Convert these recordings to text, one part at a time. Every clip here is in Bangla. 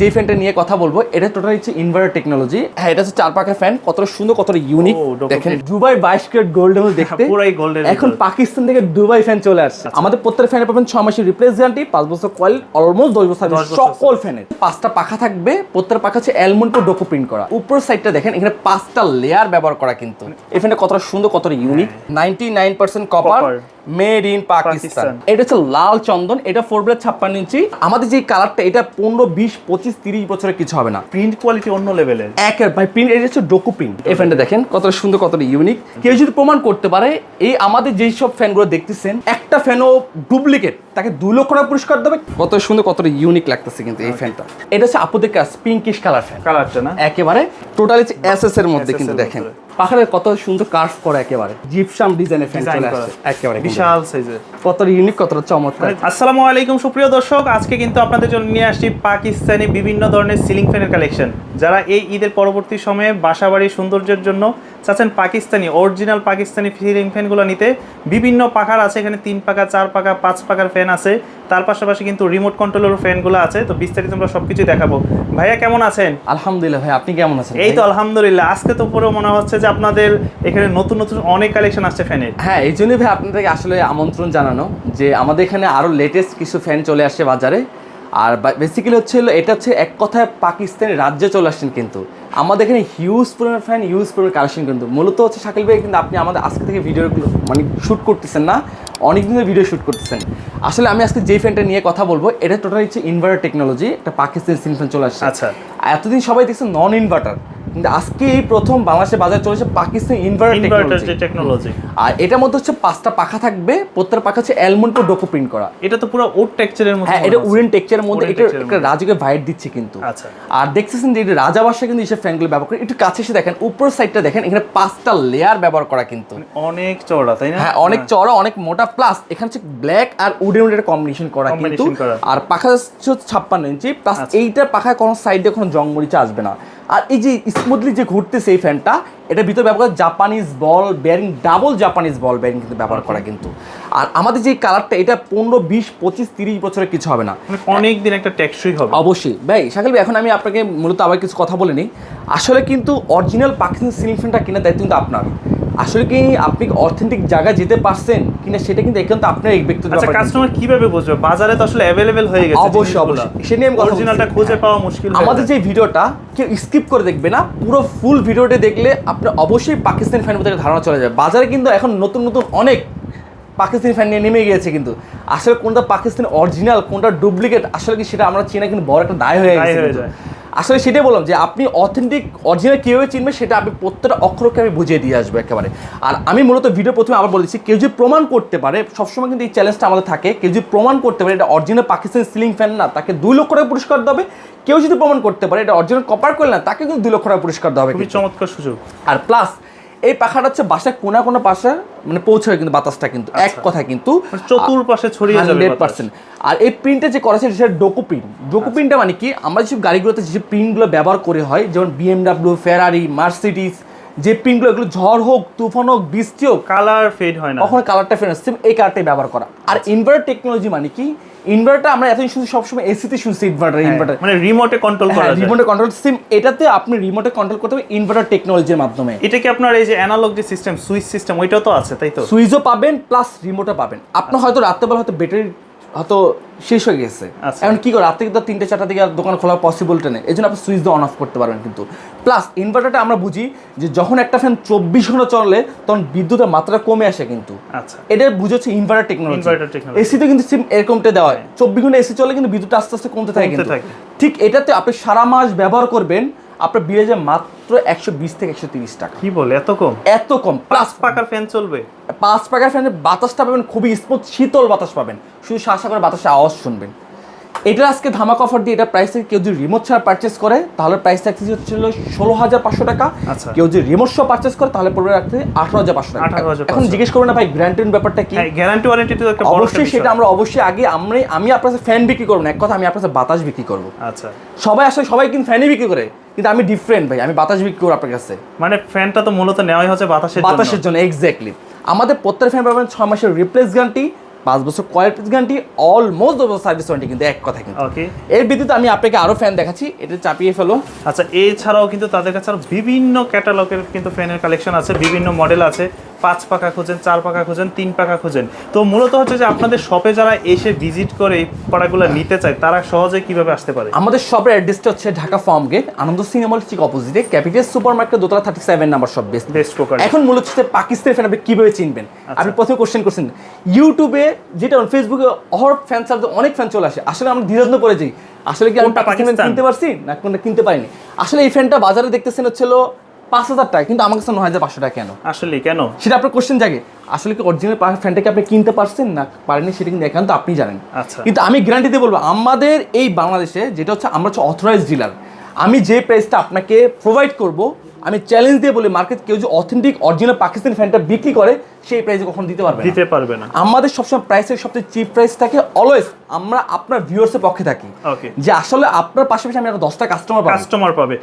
যে ফ্যানটা নিয়ে কথা বলব এটা টোটাল হচ্ছে ইনভার্টার টেকনোলজি হ্যাঁ এটা হচ্ছে চার ফ্যান কতটা সুন্দর কত ইউনিক দেখেন দুবাই বাইশ ক্যারেট গোল্ডের মধ্যে দেখতে। পুরাই গোল্ডের এখন পাকিস্তান থেকে দুবাই ফ্যান চলে আসছে। আমাদের প্রত্যেক ফ্যানে পাবেন ছ মাসের রিপ্লেস গ্যারান্টি পাঁচ বছর কয়েল অলমোস্ট দশ বছর সকল ফ্যানের পাঁচটা পাখা থাকবে প্রত্যেক পাখা হচ্ছে অ্যালমন্ড ডোকো প্রিন্ট করা। উপর সাইডটা দেখেন এখানে পাঁচটা লেয়ার ব্যবহার করা কিন্তু। এই ফ্যানটা কতটা সুন্দর কতটা unique ninety nine percent copper. Made in Pakistan. এটা হচ্ছে লাল চন্দন এটা ফোর ব্লেড ছাপ্পান্ন ইঞ্চি। আমাদের যে কালারটা এটা পনেরো বিশ পঁচিশ তিরিশ বছরের কিছু হবে না। প্রিন্ট কোয়ালিটি অন্য লেভেলের একের ভাই প্রিন্ট এটা হচ্ছে ডোকু প্রিন্ট এই ফ্যানটা দেখেন কতটা সুন্দর কতটা ইউনিক কেউ যদি প্রমাণ করতে পারে এই আমাদের যেই সব ফ্যানগুলো দেখতেছেন একটা ফ্যানও ডুপ্লিকেট তাকে দু লক্ষ টাকা পুরস্কার দেবে। কত সুন্দর কতটা ইউনিক লাগতেছে কিন্তু এই ফ্যানটা এটা হচ্ছে আপুদের কাজ পিঙ্কিশ কালার ফ্যান কালারটা না? একেবারে টোটালি এস এস এর মধ্যে কিন্তু দেখেন। পাখারে কত সুন্দর কার্ভ করে একেবারে। জিপসাম ডিজাইনের ফ্যান চলে আসছে একেবারে বিশাল সাইজে কত ইউনিক কত চমৎকার। আসসালামু আলাইকুম সুপ্রিয় দর্শক আজকে কিন্তু আপনাদের জন্য নিয়ে আসছি পাকিস্তানি বিভিন্ন ধরনের সিলিং ফ্যানের কালেকশন যারা এই ঈদের পরবর্তী সময়ে বাসাবাড়ির সৌন্দর্যের জন্য চাচ্ছেন পাকিস্তানি অরিজিনাল পাকিস্তানি সিলিং ফ্যানগুলো নিতে বিভিন্ন পাখার আছে এখানে তিন পাকা চার পাকা পাঁচ পাকার ফ্যান আছে। তার পাশাপাশি কিন্তু রিমোট কন্ট্রোলের ফ্যানগুলো আছে। তো বিস্তারিত আমরা সব সবকিছু দেখাবো। ভাইয়া কেমন আছেন? আলহামদুলিল্লাহ ভাই আপনি কেমন আছেন এই তো আলহামদুলিল্লাহ। আজকে তো পুরো মনে হচ্ছে যে আপনাদের এখানে নতুন নতুন অনেক কালেকশন আসছে ফ্যানের। হ্যাঁ এই জন্যই ভাই আপনাদেরকে আসলে আমন্ত্রণ জানানো যে আমাদের এখানে আরও লেটেস্ট কিছু ফ্যান চলে আসছে বাজারে। আর বেসিক্যালি হচ্ছে এটা হচ্ছে এক কথায় পাকিস্তানের রাজ্যে চলে আসছেন কিন্তু। আমাদের এখানে হিউজ পরিমাণ ফ্যান হিউজ পরিমাণ কালেকশন কিন্তু। মূলত হচ্ছে শাকিল ভাই কিন্তু আপনি আমাদের আজকে থেকে ভিডিওগুলো মানে শ্যুট করতেছেন না অনেক দিনের ভিডিও শ্যুট করতেছেন। আসলে আমি আজকে যে ফ্যানটা নিয়ে কথা বলব এটা টোটাল হচ্ছে ইনভার্টার টেকনোলজি একটা পাকিস্তানি সিম ফ্যান চলে আসছে। আচ্ছা। এতদিন সবাই দেখছেন নন ইনভার্টার কিন্তু আজকে এই প্রথম বাংলাদেশের বাজারে চলেছে পাকিস্তান ইনভার্টার টেকনোলজি আর এটার মধ্যে হচ্ছে পাঁচটা পাখা থাকবে প্রত্যেকটা পাখা হচ্ছে অ্যালমন্ড ডোকো প্রিন্ট করা। এটা তো পুরো উড টেক্সচারের মধ্যে হ্যাঁ এটা। উডেন টেক্সচারের মধ্যে এটা একটা রাজুকে ভাইট দিচ্ছে কিন্তু। আচ্ছা। আর দেখতেছেন যে এটা রাজা বাসা কিন্তু এইসব ফ্যানগুলো ব্যবহার করে একটু কাছে এসে দেখেন উপর সাইডটা দেখেন এখানে পাঁচটা লেয়ার ব্যবহার করা কিন্তু। অনেক চওড়া তাই না? হ্যাঁ অনেক চড়া অনেক মোটা প্লাস এখানে হচ্ছে ব্ল্যাক আর উডেন উডের কম্বিনেশন করা কিন্তু। আর পাখা হচ্ছে ছাপ্পান্ন ইঞ্চি প্লাস আচ্ছা। এইটার পাখায় কোনো সাইডে কোনো জং মরিচা আসবে না। আর এই যে স্মুথলি যে ঘুরতেছে এই ফ্যানটা এটা ভিতরে ব্যবহার করা Japanese ball bearing double Japanese ball bearing কিন্তু ব্যবহার করা কিন্তু। আর আমাদের যে কালারটা এটা পনেরো বিশ পঁচিশ তিরিশ বছরের কিছু হবে না। মানে অনেক দিন একটা টেকসই হবে। অবশ্যই। ভাই সাকিল ভাই এখন আমি আপনাকে মূলত আবার কিছু কথা বলে নিই। আসলে কিন্তু অরিজিনাল পাকিস্তান সিলিং ফ্যানটা কিনে দেয় কিন্তু আপনার। আসলে কি আপনি অথেন্টিক জায়গায় যেতে পারছেন কিনা সেটা কিন্তু এখানে তো আপনার এক ব্যক্তিগত আচ্ছা কাস্টমার কীভাবে বুঝবে? বাজারে তো আসলে অ্যাভেলেবেল হয়ে গেছে অবশ্যই অবশ্যই। সে নিয়ে আমি কথা অরিজিনালটা। খুঁজে পাওয়া মুশকিল আমাদের। যে ভিডিওটা কেউ স্কিপ করে দেখবে না পুরো ফুল ভিডিওটা দেখলে আপনার অবশ্যই পাকিস্তানি ফ্যান থেকে ধারণা চলে যাবে। বাজারে কিন্তু এখন নতুন নতুন অনেক পাকিস্তানি ফ্যান নিয়ে নেমে গিয়েছে কিন্তু। আসলে কোনটা পাকিস্তানি অরিজিনাল কোনটা ডুপ্লিকেট আসলে কি সেটা আমরা চেনা কিন্তু বড় একটা দায় হয়ে গেছে হয়ে যায়। আসলে সেটাই বললাম যে আপনি অথেন্টিক অরিজিনাল কীভাবে চিনবে সেটা আপনি প্রত্যেকটা অক্ষরকে আমি বুঝিয়ে দিয়ে আসব একেবারে। আর আমি মূলত ভিডিও প্রথমে আবার বলেছি কেউ যদি প্রমাণ করতে পারে সবসময় কিন্তু এই চ্যালেঞ্জটা আমাদের থাকে কেউ যদি প্রমাণ করতে পারে এটা অরিজিনাল পাকিস্তান সিলিং ফ্যান না তাকে দুই লক্ষ টাকা পুরস্কার দেবে কেউ যদি প্রমাণ করতে পারে এটা অরিজিনাল কপার করলে না তাকে কিন্তু দুই লক্ষ টাকা পুরস্কার দেওয়া হবে চমৎকার সুযোগ। আর প্লাস এই পাখাটা হচ্ছে বাসায় কোনা কোনা পাশে মানে পৌঁছাবে কিন্তু বাতাসটা কিন্তু এক কথায় কিন্তু মানে চতুর্পাশে ছড়িয়ে যাবে পার্সেন্ট আর এই প্রিন্টে যে করা সেটা ডোকো প্রিন্ট ডোকো প্রিন্টটা মানে কি আমরা যেসব গাড়িগুলোতে যেসব প্রিন্টগুলো ব্যবহার করে হয় যেমন বিএমডাব্লিউ ফেরারি মার্সিডিস যে প্রিন্টগুলো এগুলো ঝড় হোক তুফান হোক বৃষ্টি হোক কালার ফেড হয় না। কখনো কালারটা ফেড সেম এই কালারটাই ব্যবহার করা। আর ইনভার্টার টেকনোলজি মানে কি ইনভার্টার আমরা এতদিন শুধু সবসময় এসিতে শুনছি ইনভার্টার হ্যাঁ, ইনভার্টার মানে রিমোটে কন্ট্রোল করা রিমোটে কন্ট্রোল সিম এটাতে আপনি রিমোটে কন্ট্রোল করতে হবে ইনভার্টার টেকনোলজির মাধ্যমে। এটা কি আপনার এই যে অ্যানালগ যে সিস্টেম সুইচ সিস্টেম ওইটাও তো আছে তাই তো? সুইচও পাবেন প্লাস রিমোটও পাবেন। আপনি হয়তো রাত্রেবেলা হয়তো ব্যাটারি হয়তো শেষ হয়ে গেছে। আচ্ছা। এখন কি করে? রাত্রে কিন্তু তিনটে চারটা দিকে আর দোকান খোলা পসিবলটা নেই। এই জন্য আপনি সুইচ দিয়ে অন অফ করতে পারবেন কিন্তু। প্লাস ইনভার্টারটা আমরা বুঝি যে যখন একটা ফ্যান চব্বিশ ঘণ্টা চলে তখন বিদ্যুতের মাত্রা কমে আসে কিন্তু। আচ্ছা। এটা বুঝেছে ইনভার্টার টেকনোলজি এসিতে কিন্তু সিম এরকমটা দেওয়া হয়। চব্বিশ ঘণ্টা এসি চলে কিন্তু বিদ্যুৎ আস্তে আস্তে কমতে থাকে কিন্তু। থাকে। ঠিক এটাতে আপনি সারা মাস ব্যবহার করবেন আপনার বিলে যায় মাত্র একশো বিশ থেকে একশো তিরিশ টাকা। কি বলে এত কম? এত কম পাঁচ পাকার ফ্যান চলবে। পাঁচ পাকার ফ্যানের বাতাসটা পাবেন খুবই স্মুথ শীতল বাতাস পাবেন। শুধু শ্বাসা করে বাতাসের আওয়াজ শুনবেন। এটা আজকে ধামাক অফার দিয়ে এটা প্রাইস থেকে কেউ যদি রিমোট ছাড়া পারচেস করে তাহলে প্রাইস থাকছে হচ্ছিল ষোলো হাজার পাঁচশো টাকা। আচ্ছা। কেউ যদি রিমোট সহ পারচেস করে তাহলে পড়বে রাখতে আঠারো হাজার পাঁচশো টাকা। এখন জিজ্ঞেস করবেন না ভাই গ্যারান্টির ব্যাপারটা কি? গ্যারান্টি ওয়ারেন্টি তো একটা অবশ্যই সেটা আমরা অবশ্যই আগে আমরা আমি আপনার কাছে ফ্যান বিক্রি করব না। এক কথা আমি আপনার বাতাস বিক্রি করব। আচ্ছা। সবাই আসলে সবাই কিন্তু ফ্যানই বিক্রি করে কিন্তু আমি ডিফারেন্ট ভাই আমি বাতাস বিক্রি করব আপনার কাছে। মানে ফ্যানটা তো মূলত নেওয়াই হচ্ছে বাতাসের বাতাসের জন্য এক্স্যাক্টলি আমাদের প্রত্যেক ফ্যান পাবেন ছয় মাসের রিপ্লেস গ্যারান্টি পাঁচ বছর কয়েল গ্যারান্টি অলমোস্ট দশ সার্ভিস ওয়ারেন্টি কিন্তু এক কথা কিন্তু। ওকে এর ভিত্তিতে আমি আপনাকে আরও ফ্যান দেখাচ্ছি এটা চাপিয়ে ফেলো। আচ্ছা এছাড়াও কিন্তু তাদের কাছে আরও বিভিন্ন ক্যাটালগের কিন্তু ফ্যানের কালেকশন আছে বিভিন্ন মডেল আছে। পাঁচ পাখা খুঁজেন চার পাখা খুঁজেন তিন পাখা খুঁজেন। তো মূলত হচ্ছে যে আপনাদের শপে যারা এসে ভিজিট করে এই প্রোডাক্টগুলো নিতে চায় তারা সহজে কীভাবে আসতে পারে? আমাদের শপের অ্যাড্রেসটা হচ্ছে ঢাকা ফার্ম গেট আনন্দ সিনেমাল ঠিক অপোজিটে ক্যাপিটাল সুপার মার্কেট দোতলা thirty seven number shop best best প্রকার এখন মূলত হচ্ছে পাকিস্তানি ফ্যান আপনি কীভাবে চিনবেন? আপনি প্রথমে কোশ্চেন করছেন ইউটিউবে যেটা ফেসবুকে অহর ফ্যান সার্চ অনেক ফ্যান চলে আসে আসলে আমরা দ্বিধাদ্বন্দ্ব পড়ে যাই। আসলে কি আমি পাকিস্তান? কিনতে পারছি না কোনটা কিনতে পারিনি? আসলে এই ফ্যানটা বাজারে দেখতেছেন হচ্ছিল পাঁচ হাজার টাকা কিন্তু আমার কাছে নয় হাজার পাঁচশো টাকা কেন? আসলে কেন? সেটা আপনার কোশ্চেন জাগে। আসলে কি অরিজিনাল ফ্যানটাকে আপনি কিনতে পারছেন? না পারেননি সেটা কিন্তু একান্ত আপনি জানেন। আচ্ছা। কিন্তু আমি গ্যারান্টি দিয়ে বলব আমাদের এই বাংলাদেশে যেটা হচ্ছে আমরা হচ্ছে অথরাইজ ডিলার আমি যে প্রাইসটা আপনাকে প্রোভাইড করব আমি চ্যালেঞ্জ দিয়ে বলি মার্কেট কেউ যে অথেন্টিক অরিজিনাল পাকিস্তানি ফ্যানটা বিক্রি করে সেই প্রাইসে কখনো দিতে পারবে দিতে পারবে না। আমাদের সবসময় প্রাইসের সবচেয়ে চিপ প্রাইস থাকে অলওয়েজ আমরা আপনার ভিউয়ার্সের পক্ষে থাকি। ওকে যে আসলে আপনার পাশাপাশি আমি আরও দশটা কাস্টমার পাবো। কাস্টমার পাবে।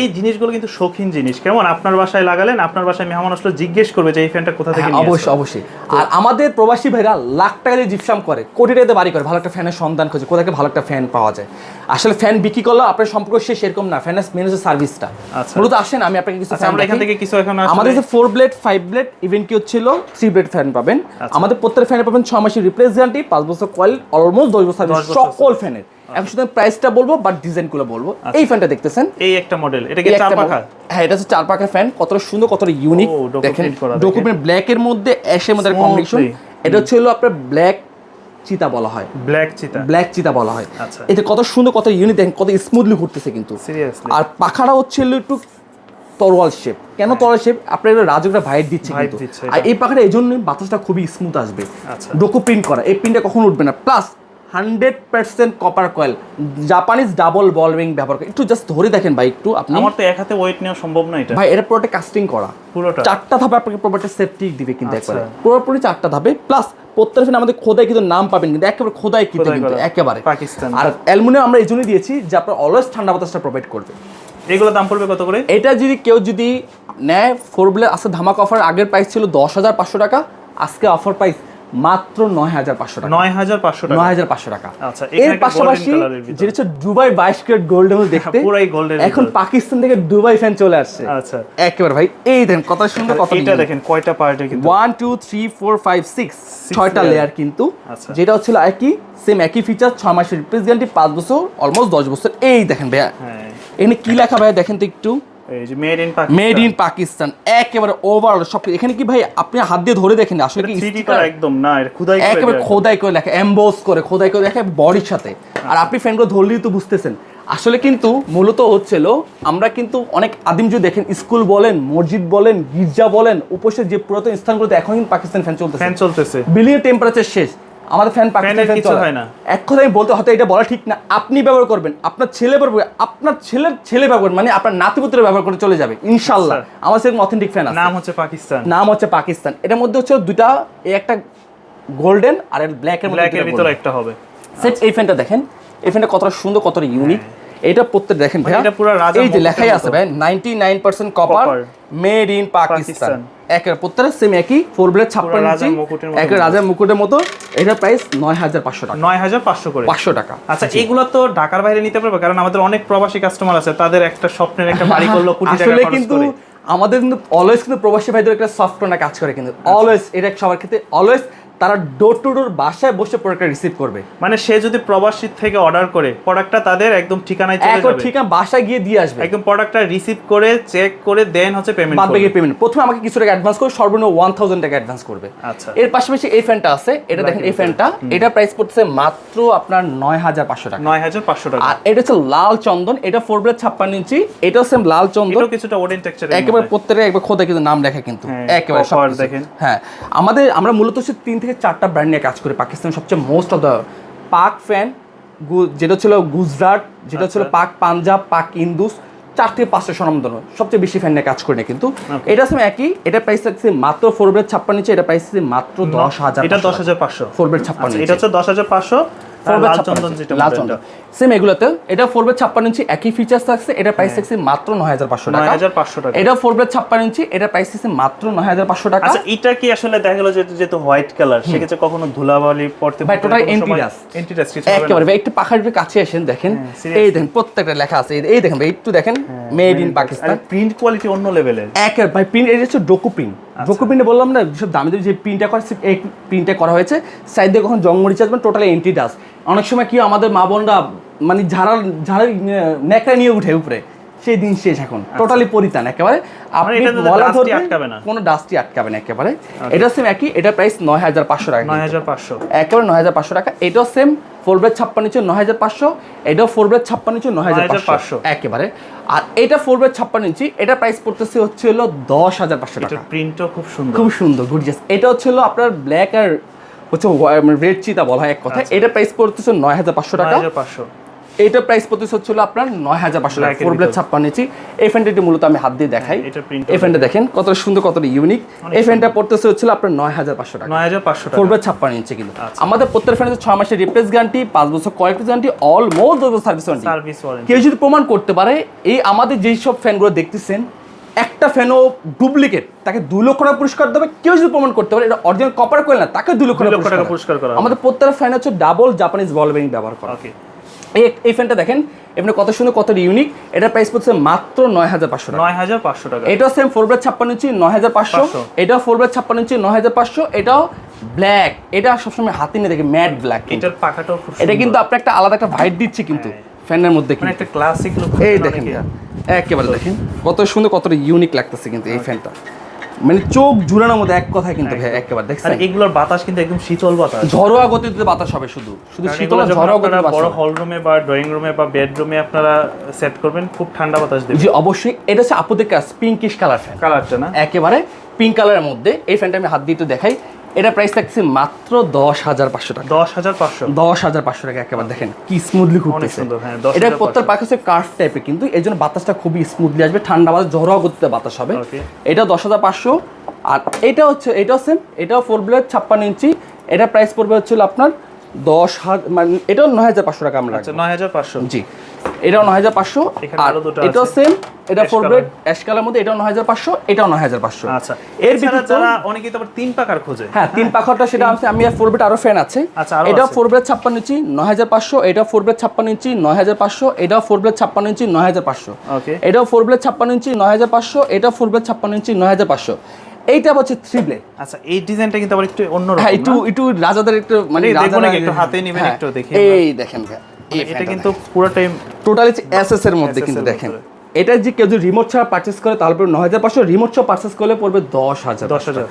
এই জিনিসগুলো কিন্তু শৌখিন জিনিস। কেমন? আপনার বাসায় লাগালেন আপনার বাসায় মেহমান আসলে জিজ্ঞেস করবে যে এই ফ্যানটা কোথা থেকে হ্যাঁ, অবশ্যই অবশ্যই। আর আমাদের প্রবাসী ভাইরা লাখ টাকা দিয়ে জিপসাম করে কোটি টাকাতে বাড়ি করে ভালো একটা ফ্যানের সন্ধান খোঁজে কোথায় ভালো একটা ফ্যান পাওয়া যায়। আসলে ফ্যান বিক্রি করলে আপনার সম্পর্ক শেষ এরকম না। ফ্যানের মেন হচ্ছে সার্ভিসটা। মূলত আসেন আমি আপনাকে কিছু আচ্ছা আমরা এখান থেকে কিছু এখন আমাদের যে four blade five blade even কি হচ্ছিল থ্রি ফ্যান পাবেন। আচ্ছা। আমাদের প্রত্যেক ফ্যানে পাবেন ছ মাসের রিপ্লেস গ্যারান্টি পাঁচ বছর কয়েল অলমোস্ট দশ বছর সকল ফ্যানের এখন শুধু প্রাইসটা বলব বাট ডিজাইনগুলো বলব। এই ফ্যানটা দেখতেছেন? এই একটা মডেল এটা কি চার পাখা? হ্যাঁ এটা হচ্ছে চার পাখা ফ্যান কতটা সুন্দর কতটা ইউনিক দেখেন ডকুমেন্ট ব্ল্যাক এর মধ্যে অ্যাশের মধ্যে কম্বিনেশন এটা হচ্ছে হলো আপনার ব্ল্যাক চিতা বলা হয়। ব্ল্যাক চিতা। ব্ল্যাক চিতা বলা হয়। আচ্ছা। এতে কত সুন্দর কত ইউনিক দেখেন কত স্মুথলি ঘুরতেছে কিন্তু। আর পাখাটা হচ্ছে একটু তরোয়াল শেপ কেন তরোয়াল শেপ আপনার এটা রাজকটা ভাইট দিচ্ছে কিন্তু। আর এই পাখাটা এই জন্য বাতাসটা খুবই স্মুথ আসবে। আচ্ছা। ডোকো প্রিন্ট করা। এই প্রিন্টটা কখনো উঠবে না। Plus hundred percent copper coil Japanese double ball ring ব্যবহার করে। একটু জাস্ট ধরে দেখেন ভাই একটু আপনি। আমার তো এক হাতে ওয়েট নেওয়া সম্ভব না এটা। ভাই এটা পুরোটা কাস্টিং করা। পুরোটা? চারটা ধাপে আপনাকে প্রপার্টি সেফটি দিবে কিন্তু আচ্ছা। একবারে। পুরোপুরি চারটা ধাপে। প্লাস প্রত্যেক ফ্যান আমাদের খোদাই কিন্তু নাম পাবেন কিন্তু একেবারে খোদাই কিন্তু। একেবারে। পাকিস্তান। আর অ্যালুমিনিয়াম আমরা এই জন্যই দিয়েছি যে আপনার অলওয়েজ ঠান্ডা বাতাসটা প্রোভাইড করবে। এগুলো দাম পড়বে কত করে? এটা যদি কেউ যদি নেয় ফোর বিলার আসলে ধামাক অফার আগের প্রাইস ছিল দশ হাজার পাঁচশো টাকা আজকে অফার প্রাইস মাত্র নয় হাজার পাঁচশো টাকা। নয় হাজার পাঁচশো টাকা। নয় হাজার পাঁচশো টাকা। আচ্ছা, এর পাশাপাশি। যেটা হচ্ছে দুবাই বাইশ ক্যারেট গোল্ডেন দেখতে পুরাই গোল্ডের এখন পাকিস্তান থেকে দুবাই ফ্যান চলে আসছে। আচ্ছা। একেবারে ভাই এই দেখেন কত সুন্দর কত এটা দেখেন কয়টা পার্টের কিন্তু। One two three four five six ছয়টা লেয়ার কিন্তু। আচ্ছা। যেটা হচ্ছিল একই সেম একই ফিচার ছয় মাসের রিপ্লেস গ্যারান্টি পাঁচ বছর অলমোস্ট দশ বছর। এই দেখেন ভাইয়া। হ্যাঁ এখানে কি লেখা ভাইয়া দেখেন তো একটু। মেড ইন পাকিস্তান একেবারে ওভারঅল সব এখানে কি ভাই আপনি হাত দিয়ে ধরে দেখেন আসলে কি 3D sticker? করা একদম না খুদাই করে একেবারে খোদাই করে লেখা এমবোস করে খোদাই করে লেখা বডির সাথে। আর আপনি ফ্যানগুলো ধরলেই তো বুঝতেছেন। আসলে কিন্তু মূলত হচ্ছিল আমরা কিন্তু অনেক আদিম যদি দেখেন স্কুল বলেন মসজিদ বলেন গির্জা বলেন উপসের যে পুরাতন স্থানগুলোতে এখন কিন্তু পাকিস্তান ফ্যান চলতেছে। ফ্যান চলতেছে। বিলিয়ন টেম্পারেচার শেষ। আমাদের ফ্যান পাকিস্তান কিছু হয় না। এক কথা আমি বলতে হয়তো এটা বলা ঠিক না। আপনি ব্যবহার করবেন। আপনার ছেলে ব্যবহার আপনার ছেলের ছেলে ব্যবহার মানে আপনার নাতিপুত্র ব্যবহার করে চলে যাবে ইনশাল্লাহ আচ্ছা। আমার সেরকম অথেন্টিক ফ্যান আছে। নাম হচ্ছে পাকিস্তান। নাম হচ্ছে পাকিস্তান। এটার মধ্যে হচ্ছে দুইটা এই একটা গোল্ডেন আর ব্ল্যাকের মধ্যে ব্ল্যাকের ভিতরে একটা হবে। সেট এই ফ্যানটা দেখেন। এই ফ্যানটা কতটা সুন্দর কতটা ইউনিক এটা প্রত্যেক দেখেন ভাই হ্যাঁ। এটা পুরো রাজা এই যে লেখাই আছে ভাই 99% কপার মেড ইন পাকিস্তান। একের প্রত্যেকটা সেম একই ফোর ব্লেড ছাপ্পান্ন ইঞ্চি একের রাজার মুকুটের মতো। এটার প্রাইস নয় হাজার পাঁচশো টাকা। নয় হাজার পাঁচশো করে। পাঁচশো টাকা। আচ্ছা এগুলো তো ঢাকার বাইরে নিতে পারবে কারণ আমাদের অনেক প্রবাসী কাস্টমার আছে তাদের একটা স্বপ্নের একটা বাড়ি করল কোটি টাকা আসলে কিন্তু আমাদের কিন্তু অলওয়েজ কিন্তু প্রবাসী ভাইদের একটা সফটওয়্যার কাজ করে কিন্তু। আচ্ছা। অলওয়েজ এটা সবার ক্ষেত্রে অলওয়েজ তারা ডোর টু ডোর বাসায় বসে প্রোডাক্টটা রিসিভ করবে। মানে সে যদি প্রবাসী থেকে অর্ডার করে প্রোডাক্টটা তাদের একদম ঠিকানায় চলে যাবে। ঠিক আছে বাসায় গিয়ে দিয়ে আসবে। একদম প্রোডাক্টটা রিসিভ করে চেক করে দেন হচ্ছে পেমেন্ট বাদ বাকি পেমেন্ট প্রথমে আমাকে কিছু টাকা অ্যাডভান্স করে সর্বনিম্ন ওয়ান থাউজেন্ড টাকা অ্যাডভান্স করবে। আচ্ছা। এর পাশাপাশি এই ফ্যানটা আছে এটা দেখেন এই ফ্যানটা এটা প্রাইস পড়ছে মাত্র আপনার নয় হাজার পাঁচশো টাকা। নয় হাজার পাঁচশো টাকা। আর এটা হচ্ছে লাল চন্দন এটা ফোর ব্লেড ছাপ্পান্ন ইঞ্চি এটাও সেম লাল চন্দন। এটাও কিছুটা ওডেন টেক্সচার একেবারে প্রত্যেকটা একবার খোদা কিন্তু নাম লেখা কিন্তু। হ্যাঁ, একেবারে copper দেখেন। হ্যাঁ আমাদের আমরা মূলত হচ্ছে তিন থেকে চারটা ব্র্যান্ড নিয়ে কাজ করে পাকিস্তান সবচেয়ে most of the Pak fan যেটা ছিল গুজরাট যেটা ছিল আচ্ছা। পাক পাঞ্জাব পাক ইন্দুস চার থেকে পাঁচটা সরমদন সবচেয়ে বেশি ফ্যান নিয়ে কাজ করে না কিন্তু। এটা সেম একই এটা প্রাইস থাকছে মাত্র ফোর বেড ছাপ্পান্ন ইঞ্চি এটা প্রাইস থাকছে মাত্র দশ হাজার এটা দশ হাজার পাঁচশো। ফোর বেড ছাপ্পান্ন আচ্ছা, এটা হচ্ছে দশ হাজার পাঁচশো। সেম এগুলোতে। এটা ছাপ্পান্ন ইঞ্চি একই ফিচার্স থাকছে। এটা প্রাইস থাকছে মাত্র নয় হাজার পাঁচশো টাকা। 9500 টাকা। এটা ফোর ছাপ্পান্ন ইঞ্চি এটা প্রাইস থাকছে মাত্র নয় হাজার পাঁচশো টাকা। আচ্ছা এটা কি আসলে দেখা গেল যেহেতু হোয়াইট কালার সেক্ষেত্রে কখনো ধুলাবালি পড়তে ভাই, total anti-dust। কিছু একেবারে ভাই একটু পাখার কাছে আসেন দেখেন। এই দেখেন প্রত্যেকটা লেখা আছে। এই- এই দেখেন ভাই একটু দেখেন। Made in Pakistan print quality অন্য লেভেলের একের ভাই প্রিন্ট এটা হচ্ছে ডোকু প্রিন্ট ডোকু প্রিন্টে বললাম না যেসব দামি দামি যে প্রিন্টটা করা এই প্রিন্টটা করা হয়েছে সাইড দিয়ে কখন জঙ্গমরিচ আসবেন টোটালি এন্টি ডাস্ট অনেক সময় কি আমাদের মা বোনরা মানে ঝাড়া ঝাড়া ন্যাকড়া নিয়ে উঠে উপরে। সেই দিন শেষ এখন। টোটালি পরিতান একেবারে। আপনি আচ্ছা। এটাতে মলা dustই আটকাবে না? কোনো ডাস্টই আটকাবে না একেবারে। এটা সেম একই এটা প্রাইস নয় হাজার পাঁচশো টাকা নয় হাজার পাঁচশো। একেবারে নয় হাজার পাঁচশো টাকা। এটাও সেম ফোর ব্রেড ছাপ্পান্ন ইঞ্চি নয় হাজার পাঁচশো এটাও ফোর ব্রেড ছাপ্পান্ন ইঞ্চি নয় হাজার 9,500 পাঁচশো। একেবারে। আর এটা ফোর বাই ছাপ্পান্ন ইঞ্চি এটা প্রাইস পড়তেছে হচ্ছে হলো দশ হাজার পাঁচশো টাকা। প্রিন্টও খুব সুন্দর। খুব সুন্দর গুডিয়াস এটা হচ্ছে হলো আপনার ব্ল্যাক আর হচ্ছে রেড চিতা বলা হয় এক কথা আচ্ছা। এটা প্রাইস পড়তেছে নয় হাজার পাঁচশো টাকা। পাঁচশো। এটা প্রাইস পড়তেছে হচ্ছে হলো আপনার নয় হাজার পাঁচশো টাকা। Four blade. ছাপ্পান্ন ইঞ্চি। এই ফ্যানটা মূলত আমি হাত দিয়ে দেখাই। এটা print এই ফ্যানটা দেখেন কতটা সুন্দর কতটা ইউনিক এই ফ্যানটা পড়তেছে হচ্ছে হলো আপনার নয় হাজার পাঁচশো টাকা। নয় হাজার পাঁচশো টাকা। ফোর বাই ছাপ্পান্ন ইঞ্চি কিন্তু। আচ্ছা। আমাদের প্রত্যেক ফ্যানের ছয় মাসের রিপ্লেস গ্যারান্টি পাঁচ বছর quality guarantee almost service warranty কেউ যদি প্রমাণ করতে পারে এই আমাদের যেই সব ফ্যানগুলো দেখতেছেন একটা ফ্যানও ডুপ্লিকেট তাকে দু লক্ষ টাকা পুরস্কার দেবে। কেউ যদি প্রমাণ করতে পারে এটা অরিজিনাল কপার করে না তাকে দু লক্ষ টাকা পুরস্কার করা আমাদের প্রত্যেকটা ফ্যান হচ্ছে ডাবল জাপানিজ বল ব্যবহার করা। ওকে এই ফ্যানটা দেখেন এমনি কত সুন্দর কত ইউনিক এটা প্রাইস পড়ছে মাত্র নয় হাজার পাঁচশো টাকা। নয় হাজার পাঁচশো টাকা। এটাও সেম ফোর ব্রেড ছাপ্পান্ন ইঞ্চি নয় হাজার পাঁচশো। 500 এটাও ফোর ব্রেড ছাপ্পান্ন ইঞ্চি নয় হাজার পাঁচশো। এটাও ব্ল্যাক এটা সবসময় হাতে নিয়ে দেখে ম্যাট ব্ল্যাক এটার পাখাটাও খুব এটা কিন্তু আপনার একটা আলাদা একটা ভাইট দিচ্ছে কিন্তু ফ্যানের মধ্যে মানে কিন্তু। একটা ক্লাসিক লুক এই দেখেন একেবারে দেখেন। কত সুন্দর কতটা ইউনিক লাগতেছে কিন্তু এই ফ্যানটা। মানে চোখ জুড়ানোর মধ্যে এক কথা কিন্তু ভাই একেবারে আর দেখছেন এগুলোর বাতাস কিন্তু একদম শীতল বাতাস। ঝরোয়া গতিতে বাতাস হবে শুধু। শুধু শীতল ঝরোয়া গতিতে বাতাস বড় হল রুমে বা ড্রয়িং রুমে বা বেডরুমে আপনারা সেট করবেন খুব ঠান্ডা বাতাস দেবে। জি অবশ্যই। এটা হচ্ছে আপুদের কাজ পিঙ্কিশ কালার ফ্যান কালারটা না? একেবারে পিঙ্ক কালারের মধ্যে। এই ফ্যানটা আমি হাত দিয়ে একটু দেখাই। এটা প্রাইস থাকছে মাত্র দশ হাজার পাঁচশো টাকা। দশ হাজার পাঁচশো। দশ হাজার পাঁচশো টাকা একেবারে দেখেন কি স্মুথলি খুব সুন্দর, হ্যাঁ, এটা প্রত্যেক পাখি হচ্ছে কার্ভ টাইপের কিন্তু এই জন্য বাতাসটা খুবই স্মুথলি আসবে ঠান্ডা বাতাস জড়ো করতে বাতাস হবে. এটা দশ হাজার পাঁচশো আর এটা হচ্ছে এটাও সেম এটাও ফোর ব্লেড ছাপ্পান্ন ইঞ্চি এটা প্রাইস পড়বে হচ্ছিল আপনার দশ হাজার মানে এটাও নয় হাজার পাঁচশো টাকা আমরা আচ্ছা নয় হাজার পাঁচশো জি এটাও নয় হাজার পাঁচশো আর এটাও সেম এটা ফোর। ব্লেড অ্যাশ কালার মধ্যে এটাও নয় হাজার পাঁচশো এটাও নয় হাজার পাঁচশো আচ্ছা এর ভিতরে যারা অনেকে তো তিন পাকার খোঁজে হ্যাঁ তিন পাখাটা সেটা আছে আমি আর ফোর বেড আরও ফ্যান আছে আচ্ছা, এটা। ফোর বেড ছাপ্পান্ন ইঞ্চি নয় হাজার পাঁচশো এটা ফোর বেড ছাপ্পান্ন ইঞ্চি নয় হাজার পাঁচশো এটাও ফোর বেড ছাপ্পান্ন ইঞ্চি নয় হাজার পাঁচশো ওকে এটাও ফোর ব্লেড ছাপ্পান্ন ইঞ্চি নয় হাজার পাঁচশো এটা ফোর ব্লেড ছাপ্পান্ন ইঞ্চি নয় হাজার পাঁচশো এইটা হচ্ছে থ্রি ব্লেড আচ্ছা এই ডিজাইনটা কিন্তু আবার একটু অন্যরকম হ্যাঁ একটু একটু রাজাদের একটু মানে দেখুন একটু হাতে নিবেন, হ্যাঁ, একটু দেখেন এই দেখেন এই এটা কিন্তু পুরো টাইম টোটালি এসএস এর মধ্যে কিন্তু দেখেন। এটা যে কেউ যদি রিমোট ছাড়া পারচেস করে তাহলে পড়বে নয় হাজার পাঁচশো রিমোট ছাড়া পারচেস করলে পড়বে দশ হাজার দশ হাজার।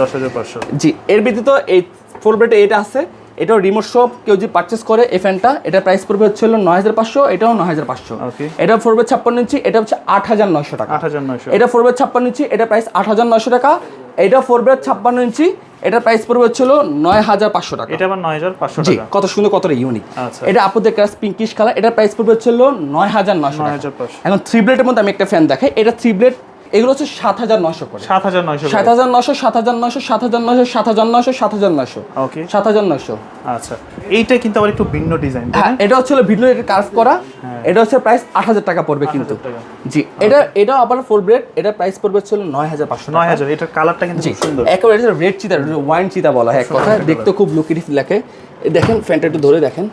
দশ হাজার পাঁচশো। জি এর ব্যতীত এই ফোর ব্লেড এটা আছে। এটাও রিমোট শপ কেউ যদি পারচেস করে এই ফ্যানটা এটা প্রাইস পড়বে হচ্ছে হলো নয় হাজার পাঁচশো এটাও নয় হাজার পাঁচশো। এটা ফোর ব্রেড ছাপ্পান্ন ইঞ্চি এটা হচ্ছে আট হাজার নয়শো টাকা। আট হাজার নয়শো। এটা ফোর ব্রেড ছাপ্পান্ন ইঞ্চি এটা প্রাইস আট হাজার নয়শো টাকা। এটা ফোর ব্রেড ছাপ্পান্ন ইঞ্চি এটা প্রাইস পড়বে হচ্ছে হলো নয় হাজার পাঁচশো টাকা। এটা আবার নয় হাজার পাঁচশো জি টাকা। কত সুন্দর কতটা ইউনিক আচ্ছা। এটা আপনাদের কাছে পিঙ্কিশ কালার এটা প্রাইস পড়বে হচ্ছে হলো নয় হাজার নয়শো এখন থ্রি ব্লেডের মধ্যে আমি একটা ফ্যান দেখাই এটা থ্রি ব্লেড এগুলো হচ্ছে সাত হাজার নয়শো করে। সাত হাজার নয়শো সাত হাজার নশো সাত হাজার নশো সাত হাজার নশো সাত হাজার নশো সাত হাজার নশো ওকে সাত হাজার নশো আচ্ছা এইটা কিন্তু আবার একটু ভিন্ন ডিজাইন হ্যাঁ এটা হচ্ছে ভিন্ন এটা কার্ভ করা। এটা হচ্ছে প্রাইস আট হাজার টাকা পড়বে কিন্তু। জি এটা এটা আবার ফোর ব্রেড এটা প্রাইস পড়বে হচ্ছে নয় হাজার পাঁচশো নয় হাজার এটার কালারটা কিন্তু জি সুন্দর। একেবারে এটা রেড চিতা ওয়াইন চিতা বলা হয় এক কথা দেখতে খুব লুকিটিভ লাগে। দেখেন ফ্যানটা একটু ধরে দেখেন।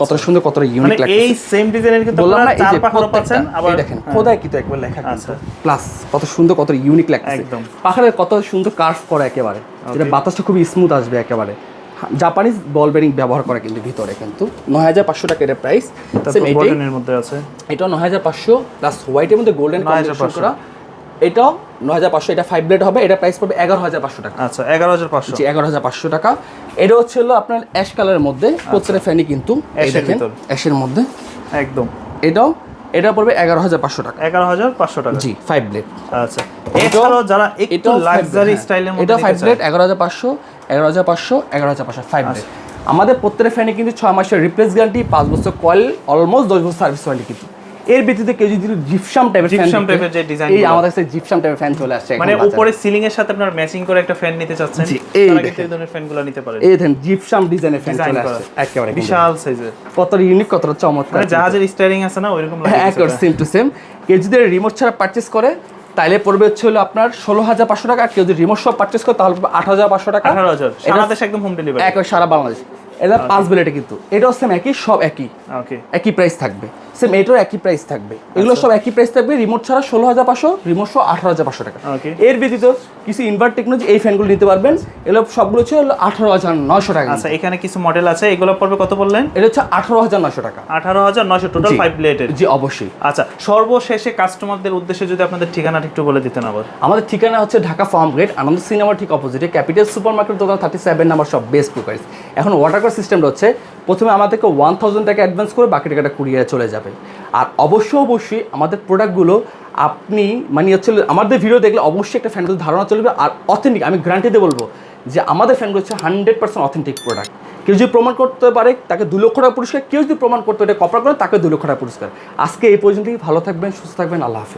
কতটা সুন্দর কতটা মানে ইউনিক লাগে এই সেম ডিজাইনের কিন্তু বললাম না এই যে পাচ্ছেন আবার দেখেন হ্যাঁ। খোদাই কিন্তু একবার লেখা আচ্ছা। প্লাস কত সুন্দর কত ইউনিক লাগছে একদম। পাখারে কত সুন্দর কার্ভ করা একেবারে। এটা বাতাসটা খুবই স্মুথ আসবে একেবারে। জাপানিজ বল বেরিং ব্যবহার করা কিন্তু ভিতরে কিন্তু। নয় হাজার পাঁচশো টাকা এটা প্রাইস মধ্যে আছে। এটা নয় হাজার পাঁচশো প্লাস হোয়াইটের মধ্যে গোল্ডেন 9,500 কম্বিনেশন করা। এটাও নয় হাজার পাঁচশো এটা ফাইভ ব্লেড হবে এটা প্রাইস পড়বে এগারো হাজার পাঁচশো টাকা। আচ্ছা এগারো হাজার পাঁচশো। জি এগারো হাজার পাঁচশো টাকা। এটা হচ্ছে হলো আপনার অ্যাশ কালারের মধ্যে প্রত্যেকটা ফ্যানই কিন্তু আচ্ছা। দেখেন অ্যাশের মধ্যে। একদম। এটাও এটা পড়বে এগারো হাজার পাঁচশো টাকা। এগারো হাজার পাঁচশো টাকা। জি ফাইভ ব্লেড আচ্ছা। এছাড়াও যারা একটু এটাও লাক্সারি স্টাইলের মধ্যে এটা ফাইভ ব্লেড এগারো হাজার পাঁচশো এগারো হাজার পাঁচশো এগারো হাজার পাঁচশো ফাইভ ব্লেড আমাদের প্রত্যেকটা ফ্যানে কিন্তু ছয় মাসের রিপ্লেস গ্যারান্টি পাঁচ বছর কয়েল অলমোস্ট দশ বছর সার্ভিস ওয়ারেন্টি কিন্তু। এর ভিত্তিতে কেউ যদি জিপসাম টাইপের Gypsum type যে design এই আমাদের কাছে জিপসাম টাইপের ফ্যান চলে আসছে মানে উপরে সিলিং এর সাথে আপনার ম্যাচিং করে একটা ফ্যান নিতে চাচ্ছেন। এই ধরনের ফ্যানগুলো নিতে পারেন। এই দেখেন জিপসাম ডিজাইনের ফ্যান চলে আসছে। একেবারে বিশাল সাইজের কত ইউনিক কতটা চমৎকার মানে জাহাজের স্টারিং আছে না ওইরকম লাগে একবার কিছুটা। সেম টু সেম কেউ যদি রিমোট ছাড়া পারচেস করে তাইলে পড়বে হচ্ছে হলো আপনার ষোলো হাজার পাঁচশো টাকা। কেউ যদি রিমোট সব পারচেস করে তাহলে আট হাজার পাঁচশো টাকা। আঠারো হাজার। সারা দেশে একদম হোম ডেলিভারি একবার সারা বাংলাদেশ। এটা পাঁচ বেলেটে কিন্তু। এটাও সেম একই সব একই। ওকে একই প্রাইস থাকবে। সেম এটাও একই প্রাইস থাকবে। এগুলো আচ্ছা। সব একই প্রাইস থাকবে রিমোট ছাড়া ষোলো হাজার পাঁচশো রিমোট সহ আঠারো হাজার পাঁচশো টাকা। এর ব্যতীত কিছু ইনভার্ট টেকনোলজি এই ফ্যানগুলো নিতে পারবেন। এগুলো সবগুলো হচ্ছে আঠারো হাজার নয়শো টাকা। আচ্ছা এখানে কিছু মডেল আছে এগুলো পড়বে কত বললেন? এটা হচ্ছে আঠারো হাজার নয়শো টাকা। আঠারো হাজার নয়শো টোটাল ফাইভ প্লেটের জি অবশ্যই। আচ্ছা সর্বশেষে কাস্টমারদের উদ্দেশ্যে যদি আপনাদের ঠিকানাটা একটু বলে দিতেন আবার। আমাদের ঠিকানা হচ্ছে ঢাকা ফার্ম গেট আনন্দ সিনেমার ঠিক অপোজিটে ক্যাপিটাল সুপার মার্কেট দোকান থার্টি সেভেন নাম্বার সব বেস্ট প্রোকাইস এখন ওয়াটার কার্ড সিস্টেমটা হচ্ছে প্রথমে আমাদেরকে ওয়ান থাউজেন্ড টাকা অ্যাডভান্স করে বাকি টাকাটা কুরিয়ারে চলে যাবে। আর অবশ্যই অবশ্যই আমাদের প্রোডাক্টগুলো আপনি মানে হচ্ছে আমাদের ভিডিও দেখলে অবশ্যই একটা ফ্যান ধারণা চলবে। আর অথেন্টিক আমি গ্যারান্টি দিয়ে বলব যে আমাদের ফ্যানগুলো হচ্ছে হান্ড্রেড পার্সেন্ট অথেন্টিক প্রোডাক্ট কেউ যদি প্রমাণ করতে পারে, তাকে দু লক্ষ টাকা পুরস্কার। কেউ যদি প্রমাণ করতে এটা কপার করে, তাকে দু লক্ষ টাকা পুরস্কার। আজকে এই পর্যন্তই। ভালো থাকবেন, সুস্থ থাকবেন। আল্লাহ হাফিজ।